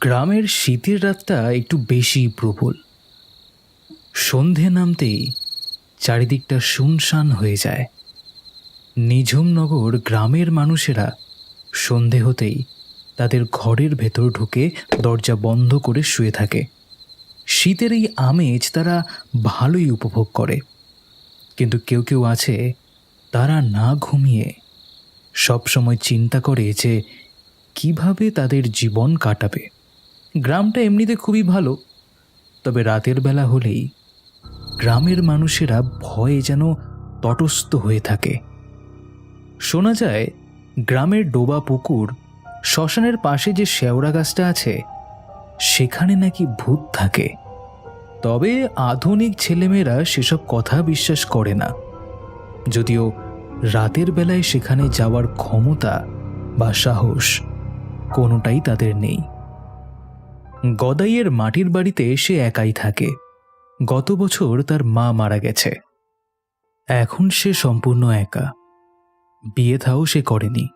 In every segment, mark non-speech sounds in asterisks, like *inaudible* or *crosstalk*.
গ্রামের শীতের রাতটা একটু বেশি প্রবল। সন্ধে নামতেই চারিদিকটা শুনশান হয়ে যায়। নিঝুমনগর গ্রামের মানুষেরা সন্ধে হতেই তাদের ঘরের ভেতর ঢুকে দরজা বন্ধ করে শুয়ে থাকে। শীতের এই আমেজ তারা ভালোই উপভোগ করে। কিন্তু কেউ কেউ আছে তারা না ঘুমিয়ে সবসময় চিন্তা করে যে কীভাবে তাদের জীবন কাটাবে। গ্রামটা এমনিতে খুবই ভালো, তবে রাতের বেলা হলেই গ্রামের মানুষেরা ভয়ে যেন তটস্থ হয়ে থাকে। শোনা যায়, গ্রামের ডোবা পুকুর, শ্মশানের পাশে যে শেওড়া গাছটা আছে, সেখানে নাকি ভূত থাকে। তবে আধুনিক ছেলেমেয়েরা সেসব কথা বিশ্বাস করে না। যদিও রাতের বেলায় সেখানে যাওয়ার ক্ষমতা বা সাহস কোনোটাই তাদের নেই। গদাইয়ের মাটির বাড়িতে সে একাই থাকে। গত বছর তার মা মারা গেছে। এখন সে সম্পূর্ণ একা। বিয়ে থাও সে করেনি।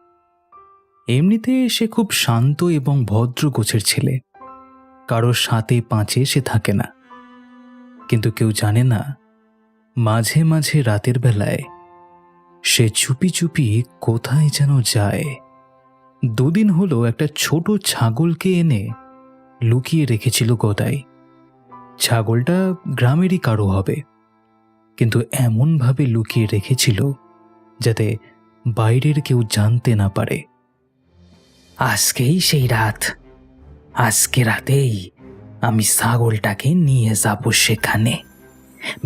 এমনিতে সে খুব শান্ত এবং ভদ্র গোছের ছেলে। কারোর সাথে পাঁচে সে থাকে না। কিন্তু কেউ জানে না, মাঝে মাঝে রাতের বেলায় সে চুপি চুপি কোথায় যেন যায়। দুদিন হলো একটা ছোট ছাগলকে এনে লুকিয়ে রেখেছিল গদাই। ছাগলটা গ্রামেরই কারও হবে। কিন্তু এমনভাবে লুকিয়ে রেখেছিল যাতে বাইরের কেউ জানতে না পারে। আজকেই সেই রাত। আজকে রাতেই আমি ছাগলটাকে নিয়ে যাব সেখানে।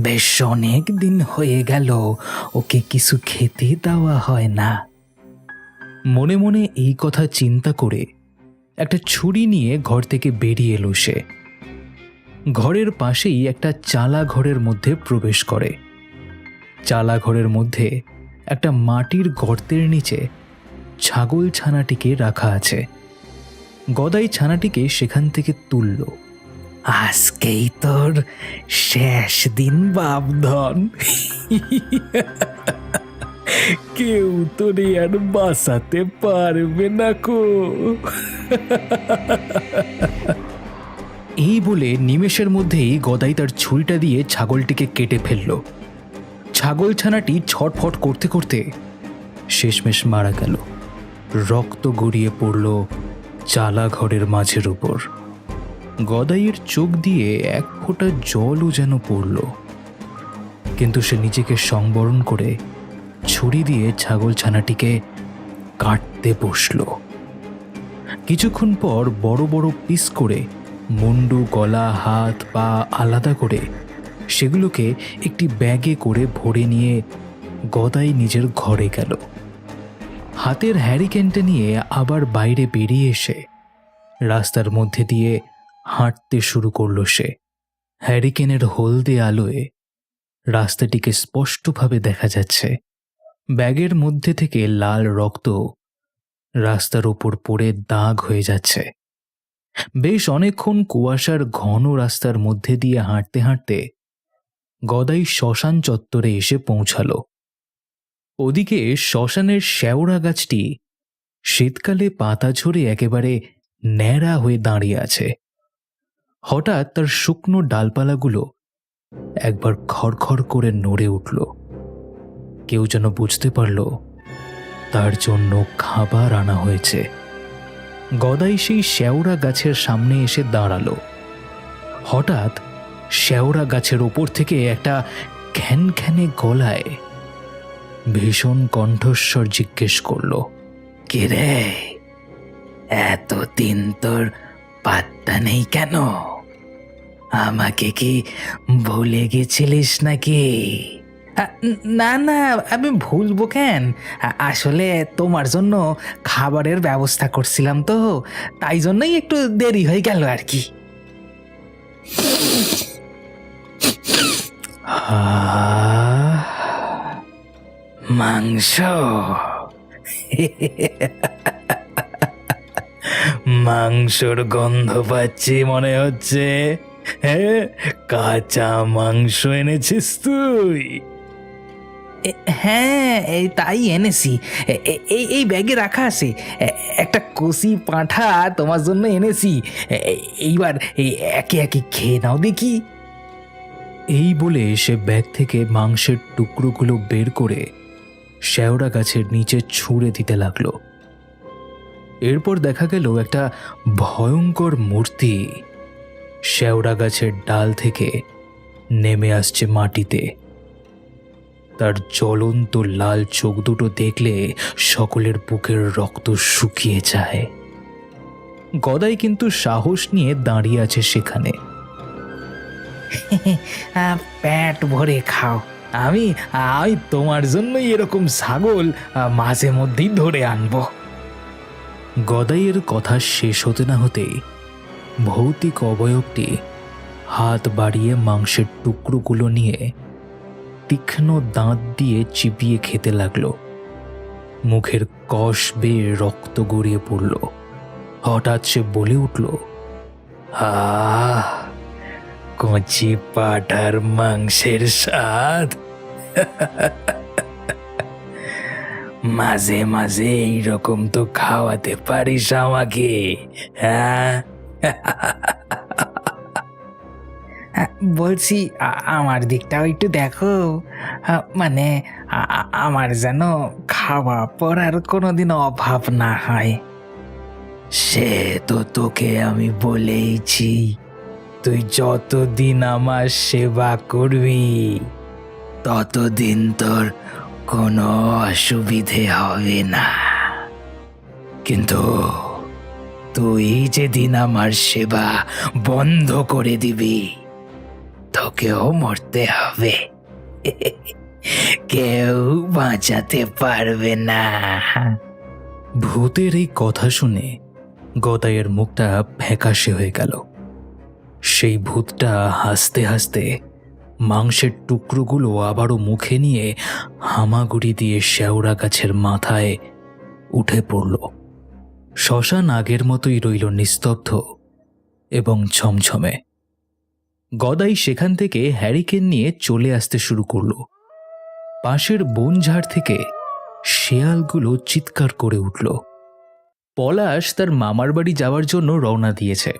বেশ অনেক দিন হয়ে গেল, ওকে কিছু খেতে দেওয়া হয় না। মনে মনে এই কথা চিন্তা করে একটা ছুরি নিয়ে ঘর থেকে বেরিয়ে এলো সে। ঘরের পাশেই একটা চালা ঘরের মধ্যে প্রবেশ করে। চালা ঘরের মধ্যে একটা মাটির গর্তের নিচে ছাগল ছানাটিকে রাখা আছে। গদাই ছানাটিকে সেখান থেকে তুলল। আজকেই তোর শেষ দিন, বাপধন। কেউ তোরে আর বাঁচাতে পারবে না কো। এই বলে নিমেষের মধ্যেই গদাই তার ছুরিটা দিয়ে ছাগলটিকে কেটে ফেলল। ছাগল ছানাটি ছটফট করতে করতে শেষমেশ মারা গেল। রক্ত গড়িয়ে পড়ল চালা ঘরের মাঝের উপর। গদাইয়ের চোখ দিয়ে এক ফোঁটা জলও যেন পড়ল। কিন্তু সে নিজেকে সংবরণ করে ছুরি দিয়ে ছাগল ছানাটিকে কাটতে বসল। কিছুক্ষণ পর বড় বড় পিস করে মুন্ডু, গলা, হাত, পা আলাদা করে সেগুলোকে একটি ব্যাগে করে ভরে নিয়ে গদাই নিজের ঘরে গেল। হাতের হ্যারিকেনটা নিয়ে আবার বাইরে বেরিয়ে এসে রাস্তার মধ্যে দিয়ে হাঁটতে শুরু করল সে। হ্যারিকেনের হলদে আলোয় রাস্তাটিকে স্পষ্টভাবে দেখা যাচ্ছে। ব্যাগের মধ্যে থেকে লাল রক্ত রাস্তার ওপর পড়ে দাগ হয়ে যাচ্ছে। বেশ অনেকক্ষণ কুয়াশার ঘন রাস্তার মধ্যে দিয়ে হাঁটতে হাঁটতে গদাই শ্মশান চত্বরে এসে পৌঁছালো। ওদিকে শ্মশানের শ্যাওড়া গাছটি শীতকালে পাতা ঝরে একেবারে ন্যাড়া হয়ে দাঁড়িয়ে আছে। হঠাৎ তার শুকনো ডালপালাগুলো একবার খড়খড় করে নড়ে উঠল। কেউ যেন বুঝতে পারল, তার জন্য খাবার আনা হয়েছে। গদাই সেই শেওড়া গাছের সামনে এসে দাঁড়াল। হঠাৎ শেওড়া গাছের ওপর থেকে একটা খ্যানখ্যানে গলায় ভীষণ কণ্ঠস্বর জিজ্ঞেস করল, কে রে? এতদিন তোর পাত্তা নেই কেন? আমাকে কি ভুলে গেছিলিস নাকি? না না আমি ভুলবো কেন? আসলে তোমার জন্য খাবারের ব্যবস্থা করছিলাম তো, তাই জন্যই একটু দেরি হয়ে গেল আর কি। মাংস। মাংসর গন্ধ পাচ্ছি মনে হচ্ছে। হ্যাঁ কাঁচা মাংস এনেছিস তুই। হ্যাঁ তাই এনেছি। এই এই ব্যাগে রাখা আছে। একটা কষি পাঁঠা তোমার জন্য এনেছি। এইবার এই একে একে খেয়ে নাও দেখি। এই বলে সে ব্যাগ থেকে মাংসের টুকরোগুলো বের করে শেওড়া গাছের নিচে ছুঁড়ে দিতে লাগল। এরপর দেখা গেল একটা ভয়ঙ্কর মূর্তি। শেওড়া গাছের ডাল থেকে নেমে আসছে মাটিতে। তার জ্বলন্ত লাল চোখ দুটো দেখলে সকলের বুকের রক্ত শুকিয়ে যায়। গদাই কিন্তু সাহস নিয়ে দাঁড়িয়ে আছে সেখানে। *laughs* পেট ভরে খাও। আমি আমি তোমার জন্যই এরকম ছাগল মাঝে মধ্যেই ধরে আনব। গদাইয়ের কথা শেষ হতে না হতেই ভৌতিক অবয়বটি হাত বাড়িয়ে মাংসের টুকরোগুলো নিয়ে তীক্ষ্ণ দাঁত দিয়ে চিবিয়ে খেতে লাগল। মুখের কষ বেয়ে রক্ত গড়িয়ে পড়ল। হঠাৎ সে বলে উঠল, আহ, কচি পাটার মাংসের স্বাদ। মাঝে মাঝে এইরকম তো খাওয়াতে পারিস আমাকে হ্যাঁ? বলছি আমার দিকটাও একটু দেখো। মানে আমার যেন খাওয়া পড়ার কোনোদিন অভাব না হয়। সে তো তোকে আমি বলেইছি, তুই যতদিন আমার সেবা করবি, ততদিন তোর কোনো অসুবিধে হবে না। কিন্তু তুই যেদিন আমার সেবা বন্ধ করে দিবি তোকেও মরতে হবে। কেউ বাঁচাতে পারবে না। ভূতের এই কথা শুনে গদাইয়ের মুখটা ফ্যাকাশে হয়ে গেল। সেই ভূতটা হাসতে হাসতে মাংসের টুকরোগুলো আবারও মুখে নিয়ে হামাগুড়ি দিয়ে শেওড়া গাছের মাথায় উঠে পড়ল। শ্মশান আগের মতোই রইল নিস্তব্ধ এবং ছমছমে। গদাই সেখান থেকে হ্যারিকেন নিয়ে চলে আসতে শুরু করল। পাশের বনঝাড় থেকে শেয়ালগুলো চিৎকার করে উঠল। পলাশ তার মামার বাড়ি যাওয়ার জন্য রওনা দিয়েছে।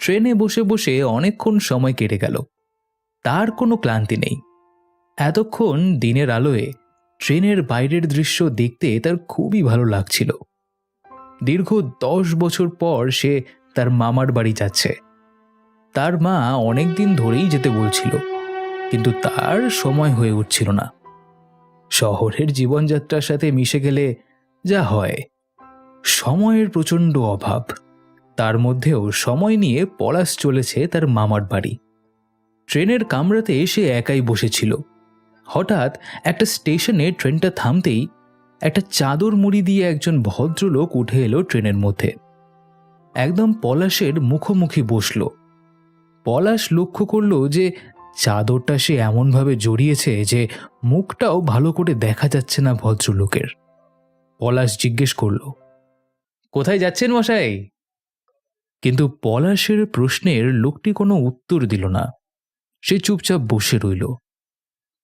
ট্রেনে বসে বসে অনেকক্ষণ সময় কেটে গেল। তার কোনো ক্লান্তি নেই। এতক্ষণ দিনের আলোয় ট্রেনের বাইরের দৃশ্য দেখতে তার খুবই ভালো লাগছিল। দীর্ঘ দশ বছর পর সে তার মামার বাড়ি যাচ্ছে। তার মা অনেক দিন ধরেই যেতে বলছিল, কিন্তু তার সময় হয়ে উঠছিল না। শহরের জীবনযাত্রার সাথে মিশে গেলে যা হয়, সময়ের প্রচণ্ড অভাব। তার মধ্যেও সময় নিয়ে পলাশ চলেছে তার মামার বাড়ি। ট্রেনের কামরাতে সে একাই বসেছিল। হঠাৎ একটা স্টেশনে ট্রেনটা থামতেই একটা চাদর মুড়ি দিয়ে একজন ভদ্রলোক উঠে এলো ট্রেনের মধ্যে। একদম পলাশের মুখোমুখি বসল। পলাশ লক্ষ্য করল যে চাদরটা সে এমনভাবে জড়িয়েছে যে মুখটাও ভালো করে দেখা যাচ্ছে না ভদ্রলোকের। পলাশ জিজ্ঞেস করল, কোথায় যাচ্ছেন মশাই? কিন্তু পলাশের প্রশ্নের লোকটি কোনো উত্তর দিল না। সে চুপচাপ বসে রইল।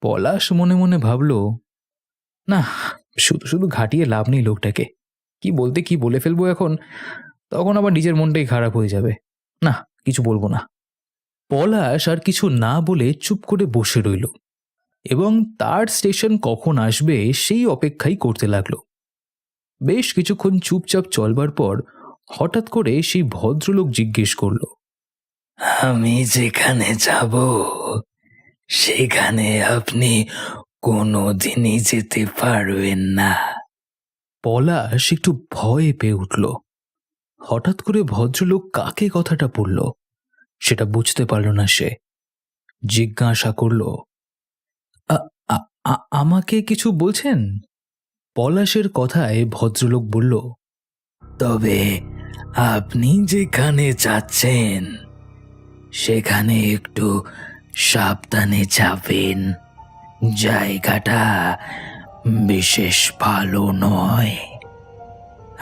পলাশ মনে মনে ভাবল, না, শুধু শুধু ঘাটিয়ে লাভ নেই লোকটাকে। কি বলতে কি বলে ফেলব এখন? তখন আবার নিজের মনটাই খারাপ হয়ে যাবে। না, কিছু বলব না। পলাশ আর কিছু না বলে চুপ করে বসে রইল এবং তার স্টেশন কখন আসবে সেই অপেক্ষাই করতে লাগল। বেশ কিছুক্ষণ চুপচাপ চলবার পর হঠাৎ করে সেই ভদ্রলোক জিজ্ঞেস করল আমি যেখানে যাব সেখানে আপনি কোনো দিনই যেতে পারবেন না। পলাশ একটু ভয়ে পেয়ে উঠল। হঠাৎ করে ভদ্রলোক কাকে কথাটা বলল? সেটা বুঝতে পারল না সে। জিজ্ঞাসা করল, "আ- আ- আ- আমাকে কিছু বলছেন? পলাশের কথায় ভদ্রলোক বলল, তবে আপনি যেখানে যাচ্ছেন, সেখানে একটু সাবধানে যাবেন। জায়গাটা বিশেষ ভালো নয়।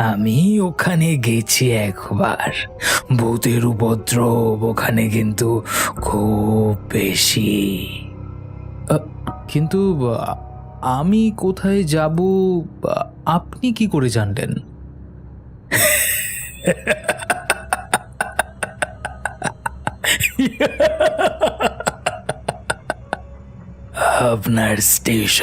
আমি ওখানে গেছি একবার। ভূতের উপদ্রব ওখানে কিন্তু খুব বেশি। কিন্তু আমি কোথায় যাব? আপনি কি করে জানলেন? আপনার স্টেশন